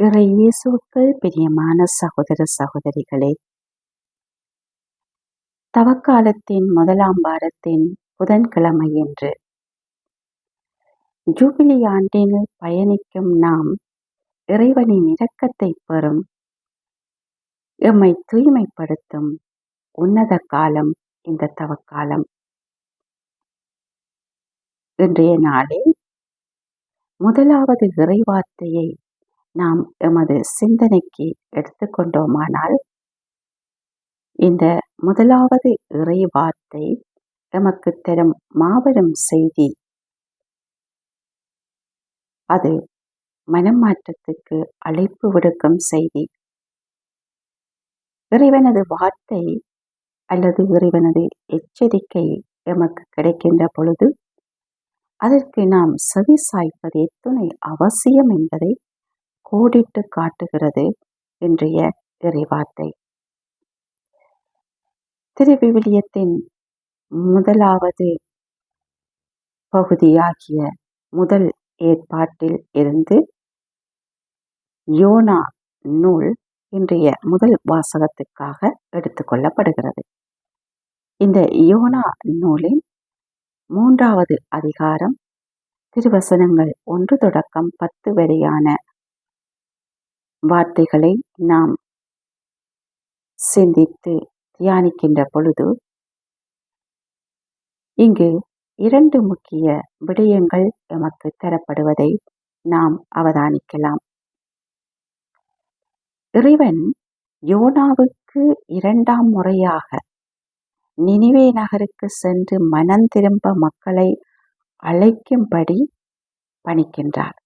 இறை இயேசுவுக்குள் பிரியமான சகோதர சகோதரிகளே தவக்காலத்தின் முதலாம் வாரத்தின் புதன்கிழமை என்று ஜூபிலி ஆண்டில் பயணிக்கும் நாம் இறைவனின் இரக்கத்தை பெறும் எம்மை தூய்மைப்படுத்தும் உன்னத காலம் இந்த தவக்காலம். இன்றைய நாளில் முதலாவது இறைவார்த்தையை நாம் எமது சிந்தனைக்கு எடுத்துக்கொண்டோமானால் இந்த முதலாவது இறை வார்த்தை எமக்கு தரும் மாபெரும் செய்தி. அது மனம் மாற்றத்துக்கு அழைப்பு விடுக்கும் செய்தி. இறைவனது வார்த்தை அல்லது இறைவனது எச்சரிக்கை எமக்கு கிடைக்கின்ற பொழுது அதற்கு நாம் செவி சாய்ப்பது துணை அவசியம் என்பதை கோடிட்டு காட்டுகிறது இன்றைய இறைவார்த்தை. திருவிவிலியத்தின் முதலாவது பகுதியாகிய முதல் ஏற்பாட்டில் இருந்து யோனா நூல் இன்றைய முதல் வாசகத்துக்காக எடுத்துக்கொள்ளப்படுகிறது இந்த யோனா நூலின் மூன்றாவது அதிகாரம் திருவசனங்கள் ஒன்று தொடக்கம் பத்து வரையான வார்த்தைகளை நாம் சிந்தித்து தியானிக்கின்ற பொழுது இங்கு இரண்டு முக்கிய விடயங்கள் எமக்கு தரப்படுவதை நாம் அவதானிக்கலாம். இறைவன் யோனாவுக்கு இரண்டாம் முறையாக நினிவே நகருக்கு சென்று மனம் திரும்ப மக்களை அழைக்கும்படி பணிக்கின்றார்.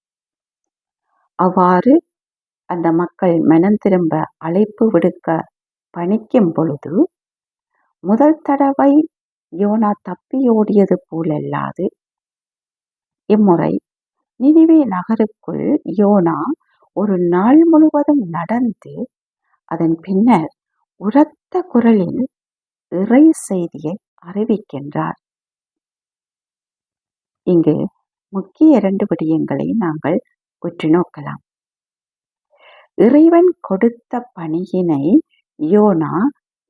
அவ்வாறு அந்த மக்கள் மனம் திரும்ப அழைப்பு விடுக்க பணிக்கும் பொழுது முதல் தடவை யோனா தப்பியோடியது போலல்லாது இம்முறை நினைவே நகருக்குள் யோனா ஒரு நாள் முழுவதும் நடந்து அதன் பின்னர் உரத்த குரலில் இறை செய்தியை அறிவிக்கின்றார். இங்கு முக்கிய இரண்டு விடயங்களை நாங்கள் உற்று நோக்கலாம். இறைவன் கொடுத்த பணியினை யோனா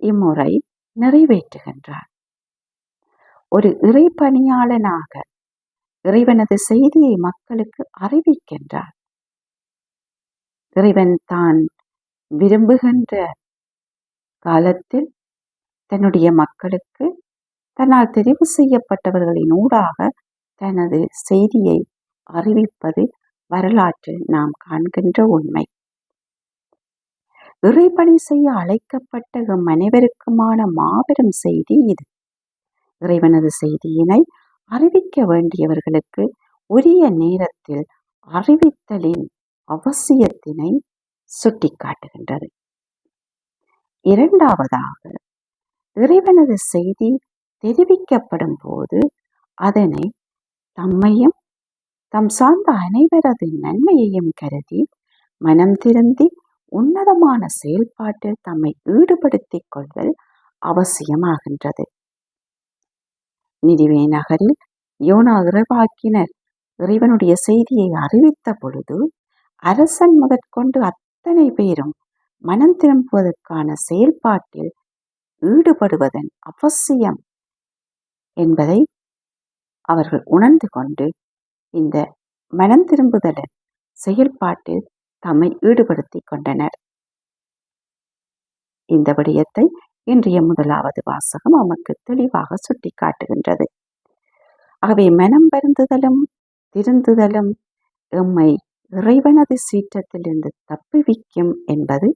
இம்முறை நிறைவேற்றுகின்றார் ஒரு இறை பணியாளனாக இறைவனது செய்தியை மக்களுக்கு அறிவிக்கின்றார் இறைவன் தான் விரும்புகின்ற காலத்தில் தன்னுடைய மக்களுக்கு தன்னால் தெரிவு செய்யப்பட்டவர்களின் ஊடாக தனது செய்தியை அறிவிப்பது வரலாற்றில் நாம் காண்கின்ற உண்மை. இறைப்பணி செய்ய அழைக்கப்பட்ட எம் அனைவருக்குமான மாபெரும் செய்தி இது. இறைவனது செய்தியினை அறிவிக்க வேண்டியவர்களுக்கு உரிய நேரத்தில் அறிவித்தலின் அவசியத்தினை சுட்டிக்காட்டுகின்றது. இரண்டாவதாக இறைவனது செய்தி தெரிவிக்கப்படும் போது அதனை தம்மையும் தம் சார்ந்த அனைவரது நன்மையையும் கருதி மனம் திருந்தி உன்னதமான செயல்பாட்டில் தம்மை ஈடுபடுத்திக் கொள்தல் அவசியமாகின்றது. நிதிவே நகரில் யோனா இறைவாக்கினர் இறைவனுடைய செய்தியை அறிவித்த பொழுது அரசன் முதற்கொண்டு அத்தனை பேரும் மனம் திரும்புவதற்கான செயல்பாட்டில் ஈடுபடுவதன் அவசியம் என்பதை அவர்கள் உணர்ந்து கொண்டு இந்த மனம் திரும்புதலின் செயல்பாட்டில் தம்மை ஈடுபடுத்திக் கொண்டனர். இந்த விடயத்தை இன்றைய முதலாவது வாசகம் நமக்கு தெளிவாக சுட்டி காட்டுகின்றது. ஆகவே மனம் வருந்துதலும் திருந்துதலும் எம்மை இறைவனது சீற்றத்திலிருந்து தப்புவிக்கும் என்பது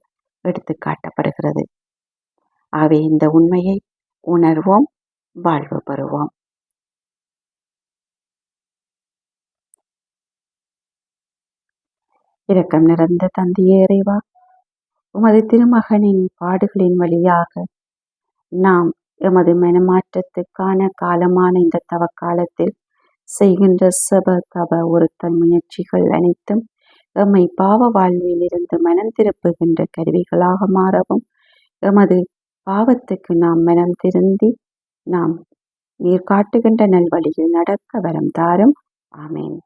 எடுத்து காட்டப்படுகிறது. ஆகவே இந்த உண்மையை உணர்வோம் வாழ்வு பெறுவோம். இரக்கம் நிறைந்த தந்தையே இறைவா. உமது திருமகனின் பாடுகளின் வழியாக நாம் எமது மனமாற்றத்துக்கான காலமான இந்த தவக்காலத்தில் செய்கின்ற சப தப ஒருத்தல் முயற்சிகள் அனைத்தும் எம்மை பாவ வாழ்வில் இருந்து மனம் திருப்புகின்ற கருவிகளாக மாறவும் எமது பாவத்துக்கு நாம் மனம் திருந்தி நாம் நீர் காட்டுகின்ற நல்வழியில் நடக்க வரம் தாரும். ஆமேன்.